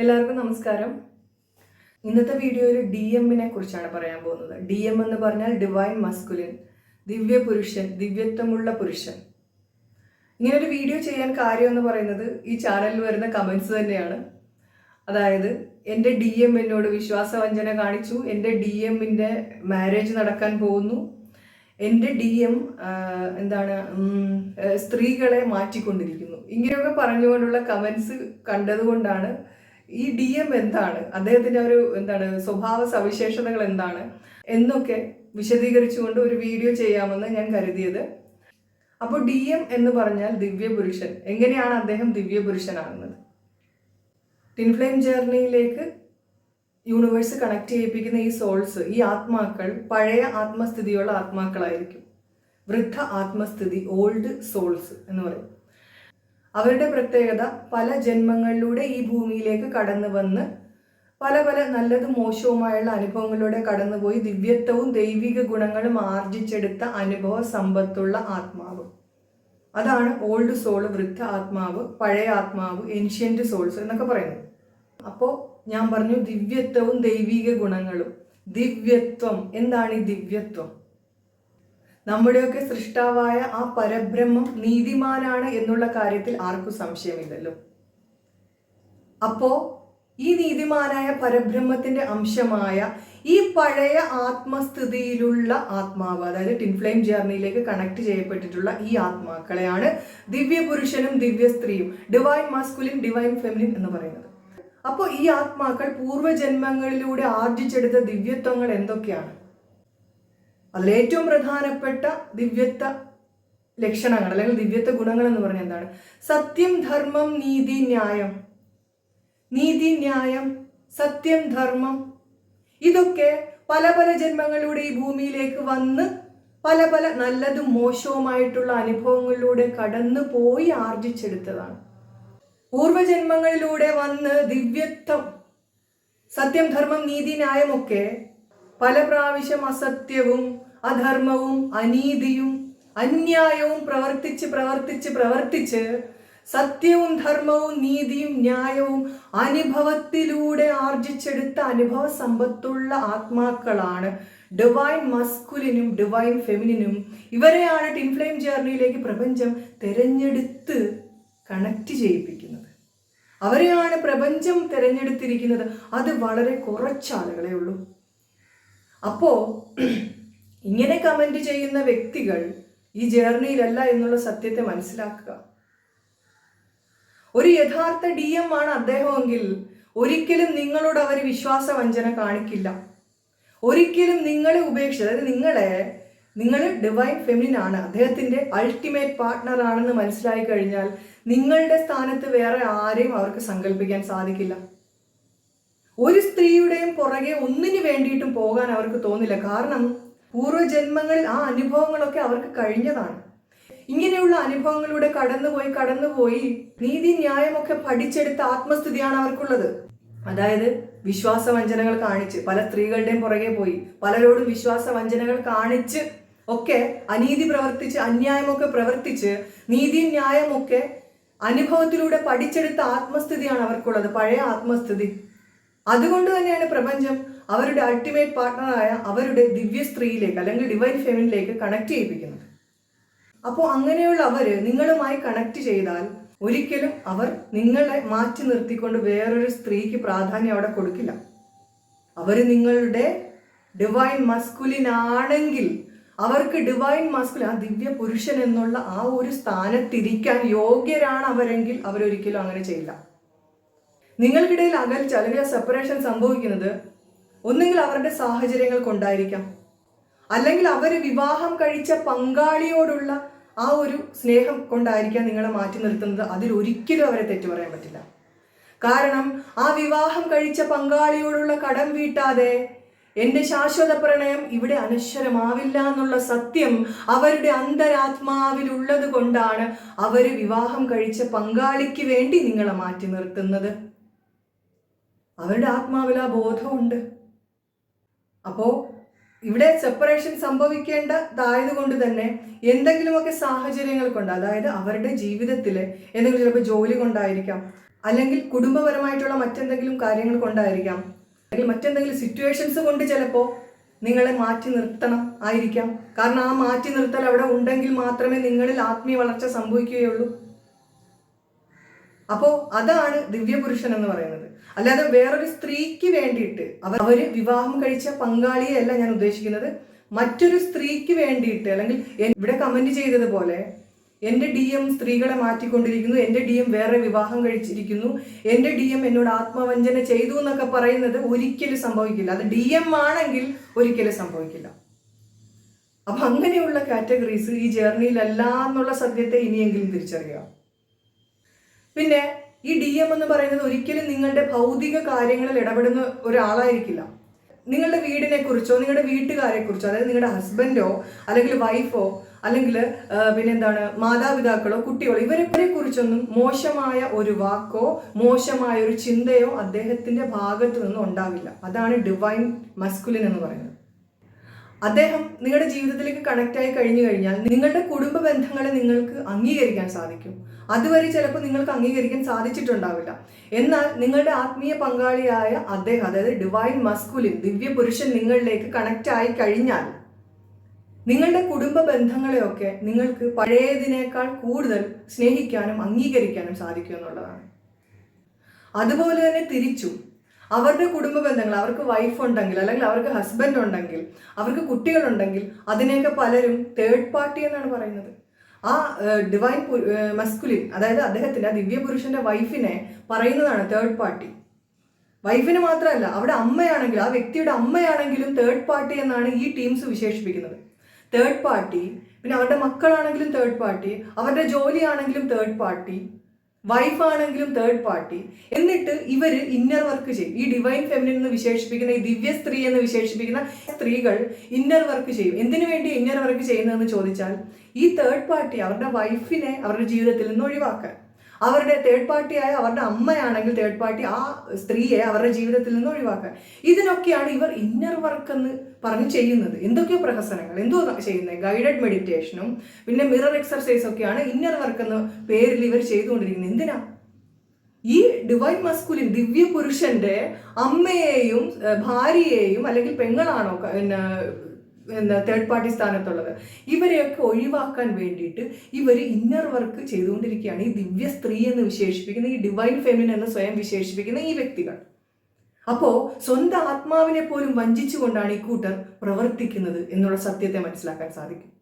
എല്ലാവർക്കും നമസ്കാരം. ഇന്നത്തെ വീഡിയോയിൽ ഡി എമ്മിനെ കുറിച്ചാണ് പറയാൻ പോകുന്നത്. ഡി എം എന്ന് പറഞ്ഞാൽ ഡിവൈൻ മസ്കുലിൻ ദിവ്യ പുരുഷൻ ദിവ്യത്വമുള്ള പുരുഷൻ. ഇങ്ങനൊരു വീഡിയോ ചെയ്യാൻ കാര്യം എന്ന് പറയുന്നത് ഈ ചാനലിൽ വരുന്ന കമൻസ് തന്നെയാണ്. അതായത് എന്റെ ഡി എം എന്നോട് വിശ്വാസവഞ്ചന കാണിച്ചു എന്റെ ഡി എമ്മിന്റെ മാരേജ് നടക്കാൻ പോകുന്നു. എന്റെ ഡി എം എന്താണ് സ്ത്രീകളെ മാറ്റിക്കൊണ്ടിരിക്കുന്നു. ഇങ്ങനെയൊക്കെ പറഞ്ഞുകൊണ്ടുള്ള കമൻസ് കണ്ടതുകൊണ്ടാണ് ഈ ഡി എം എന്താണ്? അദ്ദേഹത്തിന്റെ ഒരു എന്താണ് സ്വഭാവ സവിശേഷതകൾ എന്താണ്? എന്നൊക്കെ വിശദീകരിച്ചുകൊണ്ട് ഒരു വീഡിയോ ചെയ്യാമെന്ന് ഞാൻ കരുതിയത്. അപ്പോൾ ഡി എം എന്ന് പറഞ്ഞാൽ ദിവ്യപുരുഷൻ. എങ്ങനെയാണ് അദ്ദേഹം ദിവ്യപുരുഷനാകുന്നത്? ടിൻഫ്ലെയിം ജേർണിയിലേക്ക് യൂണിവേഴ്സ് കണക്ട് ചെയ്യിപ്പിക്കുന്ന ഈ സോൾസ് ഈ ആത്മാക്കൾ പഴയ ആത്മസ്ഥിതിയുള്ള ആത്മാക്കളായിരിക്കും. വൃദ്ധ ആത്മസ്ഥിതി ഓൾഡ് സോൾസ് എന്ന് പറയും. അവരുടെ പ്രത്യേകത പല ജന്മങ്ങളിലൂടെ ഈ ഭൂമിയിലേക്ക് കടന്നു വന്ന് പല പല നല്ലതും മോശവുമായുള്ള അനുഭവങ്ങളിലൂടെ കടന്നുപോയി ദിവ്യത്വവും ദൈവിക ഗുണങ്ങളും ആർജിച്ചെടുത്ത അനുഭവ സമ്പത്തുള്ള ആത്മാവ്. അതാണ് ഓൾഡ് സോൾ വൃദ്ധ ആത്മാവ് പഴയ ആത്മാവ് ഏൻഷ്യന്റ് സോൾസ് എന്നൊക്കെ പറയുന്നത്. അപ്പോൾ ഞാൻ പറഞ്ഞു ദിവ്യത്വവും ദൈവിക ഗുണങ്ങളും. ദിവ്യത്വം. എന്താണ് ഈ ദിവ്യത്വം? നമ്മുടെയൊക്കെ സൃഷ്ടാവായ ആ പരബ്രഹ്മം നീതിമാനാണ് എന്നുള്ള കാര്യത്തിൽ ആർക്കും സംശയമില്ലല്ലോ. അപ്പോ ഈ നീതിമാനായ പരബ്രഹ്മത്തിന്റെ അംശമായ ഈ പഴയ ആത്മസ്ഥിതിയിലുള്ള ആത്മാവ് അതായത് ടിൻഫ്ലെയിം ജേർണിയിലേക്ക് കണക്ട് ചെയ്യപ്പെട്ടിട്ടുള്ള ഈ ആത്മാക്കളെയാണ് ദിവ്യ പുരുഷനും ദിവ്യ സ്ത്രീയും ഡിവൈൻ മാസ്കുലിൻ ഡിവൈൻ ഫെമിനിൻ എന്ന് പറയുന്നത്. അപ്പോൾ ഈ ആത്മാക്കൾ പൂർവജന്മങ്ങളിലൂടെ ആർജിച്ചെടുത്ത ദിവ്യത്വങ്ങൾ എന്തൊക്കെയാണ്? അതിലേറ്റവും പ്രധാനപ്പെട്ട ദിവ്യത്വ ലക്ഷണങ്ങൾ അല്ലെങ്കിൽ ദിവ്യത്വ ഗുണങ്ങൾ എന്ന് പറഞ്ഞാൽ എന്താണ്? സത്യം ധർമ്മം നീതി ന്യായം. നീതി ന്യായം സത്യം ധർമ്മം. ഇതൊക്കെ പല പല ജന്മങ്ങളിലൂടെ ഈ ഭൂമിയിലേക്ക് വന്ന് പല പല നല്ലതും മോശവുമായിട്ടുള്ള അനുഭവങ്ങളിലൂടെ കടന്നു പോയി ആർജിച്ചെടുത്തതാണ്. പൂർവജന്മങ്ങളിലൂടെ വന്ന് ദിവ്യത്വം സത്യം ധർമ്മം നീതി ന്യായമൊക്കെ പല പ്രാവശ്യം അസത്യവും അധർമ്മവും അനീതിയും അന്യായവും പ്രവർത്തിച്ച് പ്രവർത്തിച്ച് പ്രവർത്തിച്ച് സത്യവും ധർമ്മവും നീതിയും ന്യായവും അനുഭവത്തിലൂടെ ആർജിച്ചെടുത്ത അനുഭവ സമ്പത്തുള്ള ആത്മാക്കളാണ് ഡിവൈൻ മസ്കുലിനും ഡിവൈൻ ഫെമിനിനും ഇവരെയാണ് ടിൻഫ്ലെയിം ജേർണിയിലേക്ക് പ്രപഞ്ചം തിരഞ്ഞെടുത്ത് കണക്ട് ചെയ്യിപ്പിക്കുന്നത്. അവരെയാണ് പ്രപഞ്ചം തിരഞ്ഞെടുത്തിരിക്കുന്നത്. അത് വളരെ കുറച്ചാളുകളെ ഉള്ളൂ. അപ്പോ ഇങ്ങനെ കമന്റ് ചെയ്യുന്ന വ്യക്തികൾ ഈ ജേർണിയിലല്ല എന്നുള്ള സത്യത്തെ മനസ്സിലാക്കുക. ഒരു യഥാർത്ഥ ഡി എം ആണ് അദ്ദേഹമെങ്കിൽ ഒരിക്കലും നിങ്ങളോട് അവർ വിശ്വാസവഞ്ചന കാണിക്കില്ല. ഒരിക്കലും നിങ്ങളെ ഉപേക്ഷിച്ച് അതായത് നിങ്ങളെ നിങ്ങൾ ഡിവൈൻ ഫെമിനിൻ ആണ് അദ്ദേഹത്തിന്റെ അൾട്ടിമേറ്റ് പാർട്ട്ണർ ആണെന്ന് മനസ്സിലായി കഴിഞ്ഞാൽ നിങ്ങളുടെ സ്ഥാനത്ത് വേറെ ആരെയും അവർക്ക് സങ്കല്പിക്കാൻ സാധിക്കില്ല. ഒരു സ്ത്രീയുടെയും പുറകെ ഒന്നിനു വേണ്ടിയിട്ടും പോകാൻ അവർക്ക് തോന്നില്ല. കാരണം പൂർവജന്മങ്ങളിൽ ആ അനുഭവങ്ങളൊക്കെ അവർക്ക് കഴിഞ്ഞതാണ്. ഇങ്ങനെയുള്ള അനുഭവങ്ങളിലൂടെ കടന്നുപോയി കടന്നുപോയി നീതി ന്യായമൊക്കെ പഠിച്ചെടുത്ത ആത്മസ്ഥിതിയാണ് അവർക്കുള്ളത്. അതായത് വിശ്വാസവഞ്ചനകൾ കാണിച്ച് പല സ്ത്രീകളുടെയും പുറകെ പോയി പലരോടും വിശ്വാസവഞ്ചനകൾ കാണിച്ച് ഒക്കെ അനീതി പ്രവർത്തിച്ച് അന്യായമൊക്കെ പ്രവർത്തിച്ച് നീതി ന്യായമൊക്കെ അനുഭവത്തിലൂടെ പഠിച്ചെടുത്ത ആത്മസ്ഥിതിയാണ് അവർക്കുള്ളത്. പഴയ ആത്മസ്ഥിതി. അതുകൊണ്ട് തന്നെയാണ് പ്രപഞ്ചം അവരുടെ അൾട്ടിമേറ്റ് പാർട്ട്ണറായ അവരുടെ ദിവ്യ സ്ത്രീയിലേക്ക് അല്ലെങ്കിൽ ഡിവൈൻ ഫെമിനിലേക്ക് കണക്ട് ചെയ്യിപ്പിക്കുന്നത്. അപ്പോൾ അങ്ങനെയുള്ള അവർ നിങ്ങളുമായി കണക്ട് ചെയ്താൽ ഒരിക്കലും അവർ നിങ്ങളെ മാറ്റി നിർത്തിക്കൊണ്ട് വേറൊരു സ്ത്രീക്ക് പ്രാധാന്യം അവിടെ കൊടുക്കില്ല. അവർ നിങ്ങളുടെ ഡിവൈൻ മസ്കുലിൻ ആണെങ്കിൽ അവർക്ക് ഡിവൈൻ മസ്കുലിൻ ആ ദിവ്യ പുരുഷൻ എന്നുള്ള ആ ഒരു സ്ഥാനത്തിരിക്കാൻ യോഗ്യരാണ് അവരെങ്കിൽ അവരൊരിക്കലും അങ്ങനെ ചെയ്യില്ല. നിങ്ങൾക്കിടയിൽ അകൽച്ച അല്ലെങ്കിൽ സെപ്പറേഷൻ സംഭവിക്കുന്നത് ഒന്നുകിൽ അവരുടെ സാഹചര്യങ്ങൾ കൊണ്ടായിരിക്കാം. അല്ലെങ്കിൽ അവർ വിവാഹം കഴിച്ച പങ്കാളിയോടുള്ള ആ ഒരു സ്നേഹം കൊണ്ടായിരിക്കാം നിങ്ങളെ മാറ്റി നിർത്തുന്നത്. അതിൽ ഒരിക്കലും അവരെ തെറ്റു പറയാൻ പറ്റില്ല. കാരണം ആ വിവാഹം കഴിച്ച പങ്കാളിയോടുള്ള കടം വീട്ടാതെ എന്റെ ശാശ്വത പ്രണയം ഇവിടെ അനശ്വരമാവില്ല എന്നുള്ള സത്യം അവരുടെ അന്തരാത്മാവിലുള്ളത് കൊണ്ടാണ് അവർ വിവാഹം കഴിച്ച പങ്കാളിക്ക് വേണ്ടി നിങ്ങളെ മാറ്റി നിർത്തുന്നത്. അവരുടെ ആത്മാവിൽ ആ ബോധമുണ്ട്. അപ്പോൾ ഇവിടെ സെപ്പറേഷൻ സംഭവിക്കേണ്ടതായത് കൊണ്ട് തന്നെ എന്തെങ്കിലുമൊക്കെ സാഹചര്യങ്ങൾ കൊണ്ട് അതായത് അവരുടെ ജീവിതത്തിൽ എന്തെങ്കിലും ചിലപ്പോൾ ജോലി കൊണ്ടായിരിക്കാം. അല്ലെങ്കിൽ കുടുംബപരമായിട്ടുള്ള മറ്റെന്തെങ്കിലും കാര്യങ്ങൾ കൊണ്ടായിരിക്കാം. അല്ലെങ്കിൽ മറ്റെന്തെങ്കിലും സിറ്റുവേഷൻസ് കൊണ്ട് ചിലപ്പോൾ നിങ്ങളെ മാറ്റി നിർത്തണം ആയിരിക്കാം. കാരണം ആ മാറ്റി നിർത്തൽ അവിടെ ഉണ്ടെങ്കിൽ മാത്രമേ നിങ്ങളിൽ ആത്മീയ വളർച്ച സംഭവിക്കുകയുള്ളൂ. അപ്പോ അതാണ് ദിവ്യപുരുഷൻ എന്ന് പറയുന്നത്. അല്ലാതെ വേറൊരു സ്ത്രീക്ക് വേണ്ടിയിട്ട് അവർ വിവാഹം കഴിച്ച പങ്കാളിയെ അല്ല ഞാൻ ഉദ്ദേശിക്കുന്നത്. മറ്റൊരു സ്ത്രീക്ക് വേണ്ടിയിട്ട് അല്ലെങ്കിൽ ഇവിടെ കമന്റ് ചെയ്തതുപോലെ എന്റെ ഡി എം സ്ത്രീകളെ മാറ്റിക്കൊണ്ടിരിക്കുന്നു. എന്റെ ഡി എം വേറെ വിവാഹം കഴിച്ചിരിക്കുന്നു. എന്റെ ഡി എം എന്നോട് ആത്മവഞ്ചന ചെയ്തു എന്നൊക്കെ പറയുന്നത് ഒരിക്കലും സംഭവിക്കില്ല. അത് ഡി എം ആണെങ്കിൽ ഒരിക്കലും സംഭവിക്കില്ല. അപ്പൊ അങ്ങനെയുള്ള കാറ്റഗറീസ് ഈ ജേർണിയിലല്ല എന്നുള്ള സത്യത്തെ ഇനിയെങ്കിലും തിരിച്ചറിയാം പിന്നെ ഈ ഡി എം എന്ന് പറയുന്നത് ഒരിക്കലും നിങ്ങളുടെ ഭൗതിക കാര്യങ്ങളിൽ ഇടപെടുന്ന ഒരാളായിരിക്കില്ല. നിങ്ങളുടെ വീടിനെ കുറിച്ചോ നിങ്ങളുടെ വീട്ടുകാരെ കുറിച്ചോ അതായത് നിങ്ങളുടെ ഹസ്ബൻഡോ അല്ലെങ്കിൽ വൈഫോ അല്ലെങ്കിൽ പിന്നെന്താണ് മാതാപിതാക്കളോ കുട്ടികളോ ഇവരെ കുറിച്ചൊന്നും മോശമായ ഒരു വാക്കോ മോശമായ ഒരു ചിന്തയോ അദ്ദേഹത്തിന്റെ ഭാഗത്തു നിന്നും ഉണ്ടാവില്ല. അതാണ് ഡിവൈൻ മസ്കുലിൻ എന്ന് പറയുന്നത്. അദ്ദേഹം നിങ്ങളുടെ ജീവിതത്തിലേക്ക് കണക്ട് ആയി കഴിഞ്ഞു കഴിഞ്ഞാൽ നിങ്ങളുടെ കുടുംബ ബന്ധങ്ങളെ നിങ്ങൾക്ക് അംഗീകരിക്കാൻ സാധിക്കും. അതുവരെ ചിലപ്പോൾ നിങ്ങൾക്ക് അംഗീകരിക്കാൻ സാധിച്ചിട്ടുണ്ടാവില്ല. എന്നാൽ നിങ്ങളുടെ ആത്മീയ പങ്കാളിയായ അദ്ദേഹം അതായത് ഡിവൈൻ മസ്കുലിൻ ദിവ്യ പുരുഷൻ നിങ്ങളിലേക്ക് കണക്ട് ആയി കഴിഞ്ഞാൽ നിങ്ങളുടെ കുടുംബ ബന്ധങ്ങളെയൊക്കെ നിങ്ങൾക്ക് പഴയതിനേക്കാൾ കൂടുതൽ സ്നേഹിക്കാനും അംഗീകരിക്കാനും സാധിക്കും എന്നുള്ളതാണ്. അതുപോലെ തന്നെ തിരിച്ചും അവരുടെ കുടുംബ ബന്ധങ്ങൾ അവർക്ക് വൈഫ് ഉണ്ടെങ്കിൽ അല്ലെങ്കിൽ അവർക്ക് ഹസ്ബൻഡ് ഉണ്ടെങ്കിൽ അവർക്ക് കുട്ടികളുണ്ടെങ്കിൽ അതിനെയൊക്കെ പലരും തേർഡ് പാർട്ടി എന്നാണ് പറയുന്നത്. ആ ഡിവൈൻ മസ്കുലിൻ അതായത് അദ്ദേഹത്തിന്റെ ആ ദിവ്യപുരുഷന്റെ വൈഫിനെ പറയുന്നതാണ് തേർഡ് പാർട്ടി വൈഫിന് മാത്രമല്ല അവിടെ അമ്മയാണെങ്കിൽ ആ വ്യക്തിയുടെ അമ്മയാണെങ്കിലും തേർഡ് പാർട്ടി എന്നാണ് ഈ ടീംസ് വിശേഷിപ്പിക്കുന്നത്. തേർഡ് പാർട്ടി പിന്നെ അവരുടെ മക്കളാണെങ്കിലും തേർഡ് പാർട്ടി അവരുടെ ജോലിയാണെങ്കിലും തേർഡ് പാർട്ടി വൈഫ് ആണെങ്കിലും തേർഡ് പാർട്ടി എന്നിട്ട് ഇവർ ഇന്നർ വർക്ക് ചെയ്യും. ഈ ഡിവൈൻ ഫെമിനിൻ എന്ന് വിശേഷിപ്പിക്കുന്ന ഈ ദിവ്യ സ്ത്രീ എന്ന് വിശേഷിപ്പിക്കുന്ന സ്ത്രീകൾ ഇന്നർ വർക്ക് ചെയ്യും. എന്തിനു വേണ്ടി ഇന്നർ വർക്ക് ചെയ്യുന്നതെന്ന് ചോദിച്ചാൽ ഈ തേർഡ് പാർട്ടി അവരുടെ വൈഫിനെ അവരുടെ ജീവിതത്തിൽ നിന്ന് ഒഴിവാക്കാൻ. അവരുടെ തേർഡ് പാർട്ടിയായ അവരുടെ അമ്മയാണെങ്കിൽ തേർഡ് പാർട്ടി ആ സ്ത്രീയെ അവരുടെ ജീവിതത്തിൽ നിന്ന് ഒഴിവാക്കുക ഇതിനൊക്കെയാണ് ഇവർ ഇന്നർ വർക്ക് എന്ന് പറഞ്ഞ് ചെയ്യുന്നത്. എന്തൊക്കെയോ പ്രഹസനങ്ങൾ എന്തോ ചെയ്യുന്നത് ഗൈഡഡ് മെഡിറ്റേഷനും പിന്നെ മിറർ എക്സർസൈസ് ഒക്കെയാണ് ഇന്നർ വർക്ക് എന്ന പേരിൽ ഇവർ ചെയ്തുകൊണ്ടിരിക്കുന്നത്. എന്തിനാ? ഈ ഡിവൈൻ മസ്കുലിൻ ദിവ്യ പുരുഷന്റെ അമ്മയെയും ഭാര്യയെയും അല്ലെങ്കിൽ പെങ്ങളാണോ പിന്നെ എന്താ തേർഡ് പാർട്ടി സ്ഥാനത്തുള്ളത്. ഇവരെയൊക്കെ ഒഴിവാക്കാൻ വേണ്ടിയിട്ട് ഇവർ ഇന്നർ വർക്ക് ചെയ്തുകൊണ്ടിരിക്കുകയാണ്. ഈ ദിവ്യ സ്ത്രീ എന്ന് വിശേഷിപ്പിക്കുന്ന ഈ ഡിവൈൻ ഫെമിൻ എന്ന് സ്വയം വിശേഷിപ്പിക്കുന്ന ഈ വ്യക്തികൾ. അപ്പോൾ സ്വന്തം ആത്മാവിനെ പോലും വഞ്ചിച്ചുകൊണ്ടാണ് ഈ കൂട്ടർ പ്രവർത്തിക്കുന്നത് എന്നുള്ള സത്യത്തെ മനസ്സിലാക്കാൻ സാധിക്കും.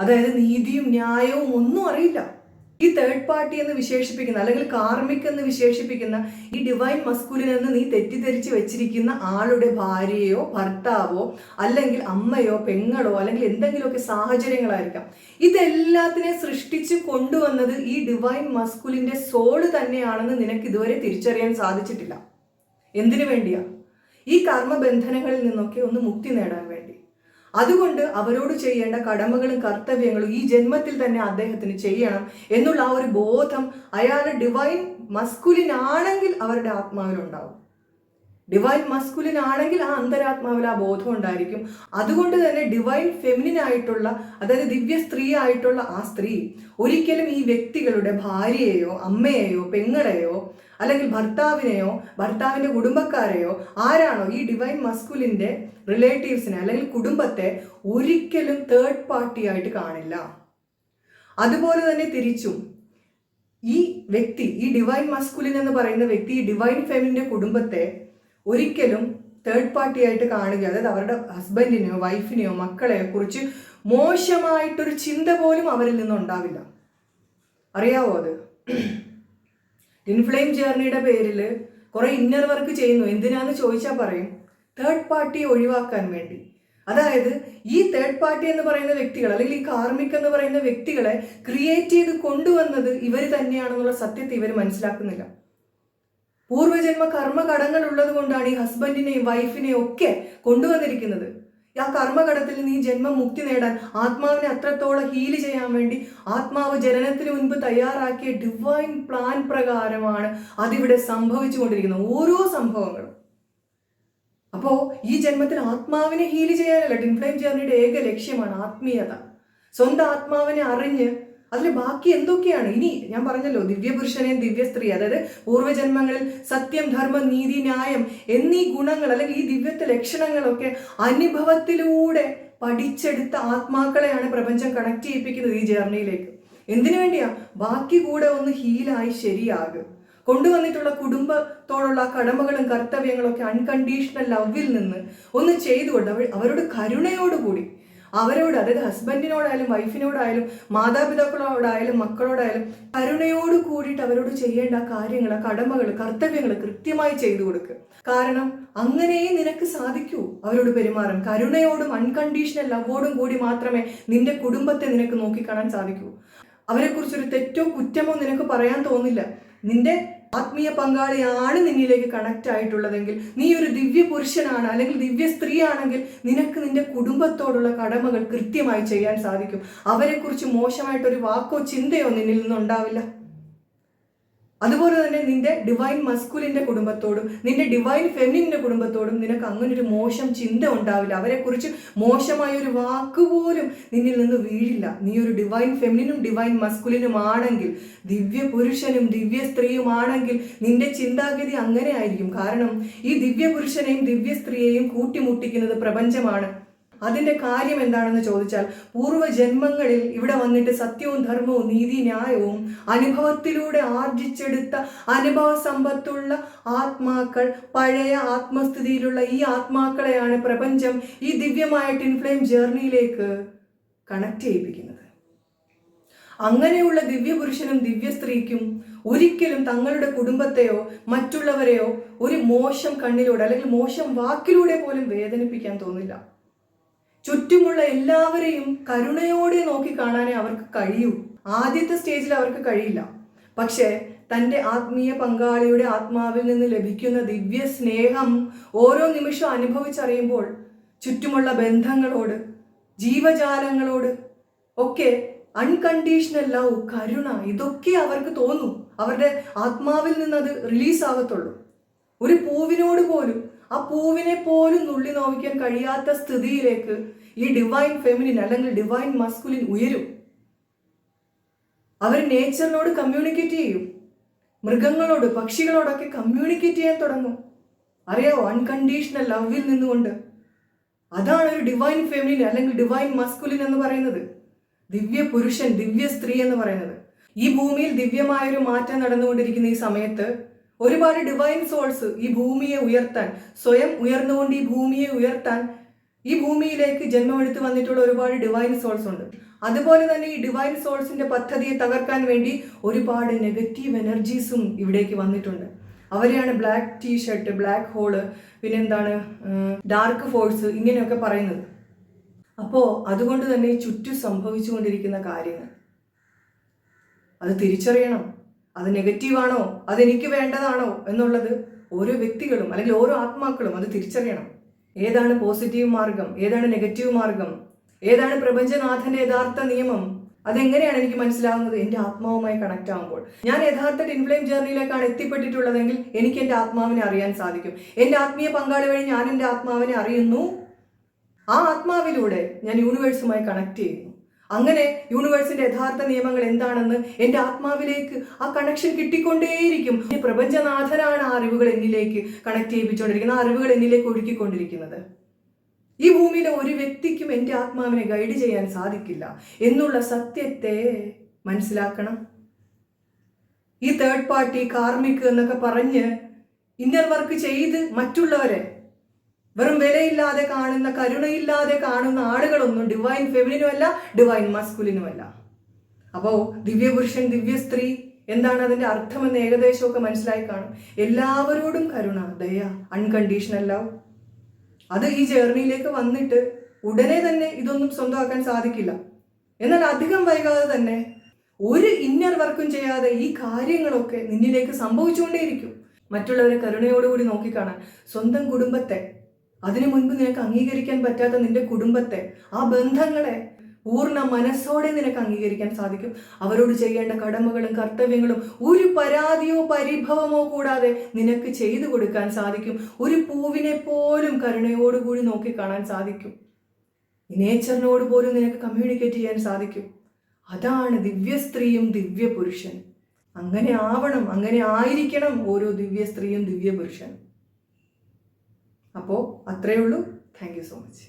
അതായത് നീതിയും ന്യായവും ഒന്നും അറിയില്ല. ഈ തേർഡ് പാർട്ടി എന്ന് വിശേഷിപ്പിക്കുന്ന അല്ലെങ്കിൽ കാർമിക് എന്ന് വിശേഷിപ്പിക്കുന്ന ഈ ഡിവൈൻ മസ്കുലിൻ എന്ന് നീ തെറ്റിദ്ധരിച്ച് വെച്ചിരിക്കുന്ന ആളുടെ ഭാര്യയോ ഭർത്താവോ അല്ലെങ്കിൽ അമ്മയോ പെങ്ങളോ അല്ലെങ്കിൽ എന്തെങ്കിലുമൊക്കെ സാഹചര്യങ്ങളായിരിക്കാം. ഇതെല്ലാത്തിനെ സൃഷ്ടിച്ച് കൊണ്ടുവന്നത് ഈ ഡിവൈൻ മസ്കുലിന്റെ സോൾ തന്നെയാണെന്ന് നിനക്ക് ഇതുവരെ തിരിച്ചറിയാൻ സാധിച്ചിട്ടില്ല. എന്തിനു വേണ്ടിയാ? ഈ കർമ്മബന്ധനങ്ങളിൽ നിന്നൊക്കെ ഒന്ന് മുക്തി നേടാൻ വേണ്ടി. അതുകൊണ്ട് അവരോട് ചെയ്യേണ്ട കടമകളും കർത്തവ്യങ്ങളും ഈ ജന്മത്തിൽ തന്നെ അദ്ദേഹത്തിന് ചെയ്യണം എന്നുള്ള ആ ഒരു ബോധം അയാളുടെ ഡിവൈൻ മസ്കുലിൻ ആണെങ്കിൽ അവരുടെ ആത്മാവിലുണ്ടാവും. ഡിവൈൻ മസ്കുലിൻ ആണെങ്കിൽ ആ അന്തരാത്മാവിൽ ആ ബോധം ഉണ്ടായിരിക്കും. അതുകൊണ്ട് തന്നെ ഡിവൈൻ ഫെമിനിൻ ആയിട്ടുള്ള അതായത് ദിവ്യ സ്ത്രീ ആയിട്ടുള്ള ആ സ്ത്രീ ഒരിക്കലും ഈ വ്യക്തികളുടെ ഭാര്യയെയോ അമ്മയെയോ പെങ്ങളെയോ അല്ലെങ്കിൽ ഭർത്താവിനെയോ ഭർത്താവിന്റെ കുടുംബക്കാരെയോ ആരാണോ ഈ ഡിവൈൻ മസ്കുലിന്റെ റിലേറ്റീവ്സിനെ അല്ലെങ്കിൽ കുടുംബത്തെ ഒരിക്കലും തേർഡ് പാർട്ടി ആയിട്ട് കാണില്ല. അതുപോലെ തന്നെ തിരിച്ചും ഈ വ്യക്തി ഈ ഡിവൈൻ മസ്കുലിൻ എന്ന് പറയുന്ന വ്യക്തി ഈ ഡിവൈൻ ഫെമിനിന്റെ കുടുംബത്തെ ഒരിക്കലും തേർഡ് പാർട്ടി ആയിട്ട് കാണുക അതായത് അവരുടെ ഹസ്ബൻഡിനെയോ വൈഫിനെയോ മക്കളെയോ കുറിച്ച് മോശമായിട്ടൊരു ചിന്ത പോലും അവരിൽ നിന്നുണ്ടാവില്ല. അറിയാവോ അത്? ഇൻഫ്ലെയിം ജേർണിയുടെ പേരിൽ കുറേ ഇന്നർ വർക്ക് ചെയ്യുന്നു. എന്തിനാന്ന് ചോദിച്ചാൽ പറയും? തേർഡ് പാർട്ടി ഒഴിവാക്കാൻ വേണ്ടി. അതായത് ഈ തേർഡ് പാർട്ടി എന്ന് പറയുന്ന വ്യക്തികൾ അല്ലെങ്കിൽ ഈ കാർമിക് എന്ന് പറയുന്ന വ്യക്തികളെ ക്രിയേറ്റ് ചെയ്ത് കൊണ്ടുവന്നത് ഇവർ തന്നെയാണെന്നുള്ള സത്യത്തെ ഇവർ മനസ്സിലാക്കുന്നില്ല. പൂർവജന്മ കർമ്മകടങ്ങൾ ഉള്ളത് കൊണ്ടാണ് ഈ ഹസ്ബൻഡിനെയും വൈഫിനെയും ഒക്കെ കൊണ്ടുവന്നിരിക്കുന്നത്. ആ കർമ്മകടത്തിൽ നീ ജന്മം മുക്തി നേടാൻ ആത്മാവിനെ അത്രത്തോളം ഹീൽ ചെയ്യാൻ വേണ്ടി ആത്മാവ് ജനനത്തിന് മുൻപ് തയ്യാറാക്കിയ ഡിവൈൻ പ്ലാൻ പ്രകാരമാണ് അതിവിടെ സംഭവിച്ചുകൊണ്ടിരിക്കുന്നത്. ഓരോ സംഭവങ്ങളും. അപ്പോൾ ഈ ജന്മത്തിൽ ആത്മാവിനെ ഹീൽ ചെയ്യാനല്ല ഡിൻഫ്ലെയിം ജേർണിയുടെ ഏക ലക്ഷ്യമാണ് ആത്മീയത. സ്വന്തം ആത്മാവിനെ അറിഞ്ഞ് അതിൽ ബാക്കി എന്തൊക്കെയാണ്? ഇനി ഞാൻ പറഞ്ഞല്ലോ ദിവ്യപുരുഷനെയും ദിവ്യ സ്ത്രീ അതായത് പൂർവജന്മങ്ങളിൽ സത്യം ധർമ്മം നീതി ന്യായം എന്നീ ഗുണങ്ങൾ അല്ലെങ്കിൽ ഈ ദിവ്യത്തെ ലക്ഷണങ്ങളൊക്കെ അനുഭവത്തിലൂടെ പഠിച്ചെടുത്ത ആത്മാക്കളെയാണ് പ്രപഞ്ചം കണക്ട് ചെയ്യിപ്പിക്കുന്നത് ഈ ജേർണിയിലേക്ക് എന്തിനു വേണ്ടിയാ? ബാക്കി കൂടെ ഒന്ന് ഹീലായി ശരിയാകും കൊണ്ടുവന്നിട്ടുള്ള കുടുംബത്തോടുള്ള കടമകളും കർത്തവ്യങ്ങളും ഒക്കെ അൺകണ്ടീഷണൽ ലവിൽ നിന്ന് ഒന്ന് ചെയ്തുകൊണ്ട് അവർ അവരോട് കരുണയോടുകൂടി അവരോട് അതായത് ഹസ്ബൻഡിനോടായാലും വൈഫിനോടായാലും മാതാപിതാക്കളോടായാലും മക്കളോടായാലും കരുണയോട് കൂടിയിട്ട് അവരോട് ചെയ്യേണ്ട കാര്യങ്ങൾ കടമകൾ കർത്തവ്യങ്ങൾ കൃത്യമായി ചെയ്തു കൊടുക്കുക കാരണം അങ്ങനെയേ നിനക്ക് സാധിക്കൂ അവരോട് പെരുമാറാൻ. കരുണയോടും അൺകണ്ടീഷണൽ ലവോടും കൂടി മാത്രമേ നിന്റെ കുടുംബത്തെ നിനക്ക് നോക്കിക്കാണാൻ സാധിക്കൂ. അവരെക്കുറിച്ചൊരു തെറ്റോ കുറ്റമോ നിനക്ക് പറയാൻ തോന്നില്ല. നിന്റെ ആത്മീയ പങ്കാളിയാണ് നിന്നിലേക്ക് കണക്റ്റ് ആയിട്ടുള്ളതെങ്കിൽ നീ ഒരു ദിവ്യ പുരുഷനാണ് അല്ലെങ്കിൽ ദിവ്യ സ്ത്രീ ആണെങ്കിൽ നിനക്ക് നിന്റെ കുടുംബത്തോടുള്ള കടമകൾ കൃത്യമായി ചെയ്യാൻ സാധിക്കും. അവരെക്കുറിച്ച് മോശമായിട്ടൊരു വാക്കോ ചിന്തയോ നിന്നിൽ നിന്നുണ്ടാവില്ല. അതുപോലെ തന്നെ നിന്റെ ഡിവൈൻ മസ്കുലിന്റെ കുടുംബത്തോടും നിന്റെ ഡിവൈൻ ഫെമിനിന്റെ കുടുംബത്തോടും നിനക്ക് അങ്ങനെ ഒരു മോശം ചിന്ത ഉണ്ടാവില്ല. അവരെക്കുറിച്ച് മോശമായ ഒരു വാക്ക് പോലും നിന്നിൽ നിന്ന് വീഴില്ല. നീ ഒരു ഡിവൈൻ ഫെമിനിനും ഡിവൈൻ മസ്കുലിനും ആണെങ്കിൽ ദിവ്യ പുരുഷനും ദിവ്യ സ്ത്രീയുമാണെങ്കിൽ നിന്റെ ചിന്താഗതി അങ്ങനെ ആയിരിക്കും. കാരണം ഈ ദിവ്യ പുരുഷനെയും ദിവ്യ സ്ത്രീയെയും കൂട്ടിമുട്ടിക്കുന്നത് പ്രപഞ്ചമാണ്. അതിന്റെ കാര്യം എന്താണെന്ന് ചോദിച്ചാൽ പൂർവജന്മങ്ങളിൽ ഇവിടെ വന്നിട്ട് സത്യവും ധർമ്മവും നീതി ന്യായവും അനുഭവത്തിലൂടെ ആർജിച്ചെടുത്ത അനുഭവ സമ്പത്തുള്ള ആത്മാക്കൾ പഴയ ആത്മസ്ഥിതിയിലുള്ള ഈ ആത്മാക്കളെയാണ് പ്രപഞ്ചം ഈ ദിവ്യമായ ടിൻഫ്ലെയിം ജേർണിയിലേക്ക് കണക്ട് ചെയ്യിപ്പിക്കുന്നത്. അങ്ങനെയുള്ള ദിവ്യപുരുഷനും ദിവ്യ സ്ത്രീക്കും ഒരിക്കലും തങ്ങളുടെ കുടുംബത്തെയോ മറ്റുള്ളവരെയോ ഒരു മോശം കണ്ണിലൂടെ അല്ലെങ്കിൽ മോശം വാക്കിലൂടെ പോലും വേദനിപ്പിക്കാൻ തോന്നില്ല. ചുറ്റുമുള്ള എല്ലാവരെയും കരുണയോടെ നോക്കി കാണാനേ അവർക്ക് കഴിയൂ. ആദ്യത്തെ സ്റ്റേജിൽ അവർക്ക് കഴിയില്ല. പക്ഷേ തന്റെ ആത്മീയ പങ്കാളിയുടെ ആത്മാവിൽ നിന്ന് ലഭിക്കുന്ന ദിവ്യ സ്നേഹം ഓരോ നിമിഷം അനുഭവിച്ചറിയുമ്പോൾ ചുറ്റുമുള്ള ബന്ധങ്ങളോട് ജീവജാലങ്ങളോട് ഒക്കെ അൺകണ്ടീഷണൽ ലവ് കരുണ ഇതൊക്കെ അവർക്ക് തോന്നും. അവരുടെ ആത്മാവിൽ നിന്ന് അത് റിലീസ് ആകത്തുള്ളൂ. ഒരു പൂവിനോട് പോലും ആ പൂവിനെ പോലും നുള്ളി നോവിക്കാൻ കഴിയാത്ത സ്ഥിതിയിലേക്ക് ഈ ഡിവൈൻ ഫെമിനിൻ അല്ലെങ്കിൽ ഡിവൈൻ മസ്കുലിൻ ഉയരും. അവർ നേച്ചറിനോട് കമ്മ്യൂണിക്കേറ്റ് ചെയ്യും. മൃഗങ്ങളോട് പക്ഷികളോടൊക്കെ കമ്മ്യൂണിക്കേറ്റ് ചെയ്യാൻ തുടങ്ങും. അറിയാവോ? അൺകണ്ടീഷണൽ ലവിൽ നിന്നുകൊണ്ട്. അതാണ് ഒരു ഡിവൈൻ ഫെമിനിൻ അല്ലെങ്കിൽ ഡിവൈൻ മസ്കുലിൻ എന്ന് പറയുന്നത്. ദിവ്യ പുരുഷൻ ദിവ്യ സ്ത്രീ എന്ന് പറയുന്നത്. ഈ ഭൂമിയിൽ ദിവ്യമായൊരു മാറ്റം നടന്നുകൊണ്ടിരിക്കുന്ന ഈ സമയത്ത് ഒരുപാട് ഡിവൈൻ സോൾസ് ഈ ഭൂമിയെ ഉയർത്താൻ സ്വയം ഉയർന്നുകൊണ്ട് ഈ ഭൂമിയെ ഉയർത്താൻ ഈ ഭൂമിയിലേക്ക് ജന്മമെടുത്ത് വന്നിട്ടുള്ള ഒരുപാട് ഡിവൈൻ സോൾസ് ഉണ്ട്. അതുപോലെ തന്നെ ഈ ഡിവൈൻ സോൾസിന്റെ പദ്ധതിയെ തകർക്കാൻ വേണ്ടി ഒരുപാട് നെഗറ്റീവ് എനർജീസും ഇവിടേക്ക് വന്നിട്ടുണ്ട്. അവരെയാണ് black T shirt black hole പിന്നെന്താണ് ഡാർക്ക് ഫോഴ്സ് ഇങ്ങനെയൊക്കെ പറയുന്നത്. അപ്പോൾ അതുകൊണ്ട് തന്നെ ചുറ്റു സംഭവിച്ചുകൊണ്ടിരിക്കുന്ന കാര്യങ്ങൾ. അത് തിരിച്ചറിയണം. അത് നെഗറ്റീവാണോ? അതെനിക്ക് വേണ്ടതാണോ? എന്നുള്ളത് ഓരോ വ്യക്തികളും അല്ലെങ്കിൽ ഓരോ ആത്മാക്കളും അത് തിരിച്ചറിയണം. ഏതാണ് പോസിറ്റീവ് മാർഗം? ഏതാണ് നെഗറ്റീവ് മാർഗം? ഏതാണ് പ്രപഞ്ചനാഥന്റെ യഥാർത്ഥ നിയമം? അതെങ്ങനെയാണ് എനിക്ക് മനസ്സിലാവുന്നത്? എന്റെ ആത്മാവുമായി കണക്ട് ആകുമ്പോൾ ഞാൻ യഥാർത്ഥ ഇൻഫ്ലെയിം ജേർണിയിലേക്കാണ് എത്തിപ്പെട്ടിട്ടുള്ളതെങ്കിൽ എനിക്ക് എന്റെ ആത്മാവിനെ അറിയാൻ സാധിക്കും. എന്റെ ആത്മീയ പങ്കാളി വഴി ഞാൻ എന്റെ ആത്മാവിനെ അറിയുന്നു. ആ ആത്മാവിലൂടെ ഞാൻ യൂണിവേഴ്സുമായി കണക്ട് ചെയ്യുന്നു. അങ്ങനെ യൂണിവേഴ്സിന്റെ യഥാർത്ഥ നിയമങ്ങൾ എന്താണെന്ന് എന്റെ ആത്മാവിലേക്ക് ആ കണക്ഷൻ കിട്ടിക്കൊണ്ടേയിരിക്കും. ഈ പ്രപഞ്ചനാഥനാണ് ആ അറിവുകൾ എന്നിലേക്ക് കണക്ട് ചെയ്യിപ്പിച്ചുകൊണ്ടിരിക്കുന്നത് ആ അറിവുകൾ എന്നിലേക്ക് ഒഴുക്കിക്കൊണ്ടിരിക്കുന്നത്. ഈ ഭൂമിയിലെ ഒരു വ്യക്തിക്കും എന്റെ ആത്മാവിനെ ഗൈഡ് ചെയ്യാൻ സാധിക്കില്ല എന്നുള്ള സത്യത്തെ മനസ്സിലാക്കണം. ഈ തേർഡ് പാർട്ടി കാർമിക് എന്നൊക്കെ പറഞ്ഞ് ഇന്നർ വർക്ക് ചെയ്ത് മറ്റുള്ളവരെ വെറും വിലയില്ലാതെ കാണുന്ന കരുണയില്ലാതെ കാണുന്ന ആളുകളൊന്നും ഡിവൈൻ ഫെമിനിനും അല്ല ഡിവൈൻ മസ്കുലിനുമല്ല അപ്പോൾ ദിവ്യപുരുഷൻ ദിവ്യ സ്ത്രീ എന്താണ് അതിന്റെ അർത്ഥമെന്ന് ഏകദേശമൊക്കെ മനസ്സിലായി കാണും. എല്ലാവരോടും കരുണ ദയ അൺകണ്ടീഷണൽ ലവ് അത് ഈ ജേർണിയിലേക്ക് വന്നിട്ട് ഉടനെ തന്നെ ഇതൊന്നും സ്വന്തമാക്കാൻ സാധിക്കില്ല. എന്നാൽ അധികം വൈകാതെ തന്നെ ഒരു ഇന്നർ വർക്കും ചെയ്യാതെ ഈ കാര്യങ്ങളൊക്കെ നിന്നിലേക്ക് സംഭവിച്ചുകൊണ്ടേയിരിക്കും. മറ്റുള്ളവരെ കരുണയോടുകൂടി നോക്കിക്കാണാൻ. സ്വന്തം കുടുംബത്തെ അതിനു മുൻപ് നിനക്ക് അംഗീകരിക്കാൻ പറ്റാത്ത നിന്റെ കുടുംബത്തെ ആ ബന്ധങ്ങളെ പൂർണ മനസ്സോടെ നിനക്ക് അംഗീകരിക്കാൻ സാധിക്കും. അവരോട് ചെയ്യേണ്ട കടമകളും കർത്തവ്യങ്ങളും ഒരു പരാതിയോ പരിഭവമോ കൂടാതെ നിനക്ക് ചെയ്തു കൊടുക്കാൻ സാധിക്കും. ഒരു പൂവിനെ പോലും കരുണയോടുകൂടി നോക്കി കാണാൻ സാധിക്കും. നേച്ചറിനോട് പോലും നിനക്ക് കമ്മ്യൂണിക്കേറ്റ് ചെയ്യാൻ സാധിക്കും. അതാണ് ദിവ്യ സ്ത്രീയും ദിവ്യ പുരുഷൻ അങ്ങനെ ആവണം അങ്ങനെ ആയിരിക്കണം ഓരോ ദിവ്യ സ്ത്രീയും ദിവ്യ പുരുഷനും. അപ്പോൾ അത്രയേ ഉള്ളൂ. Thank you so much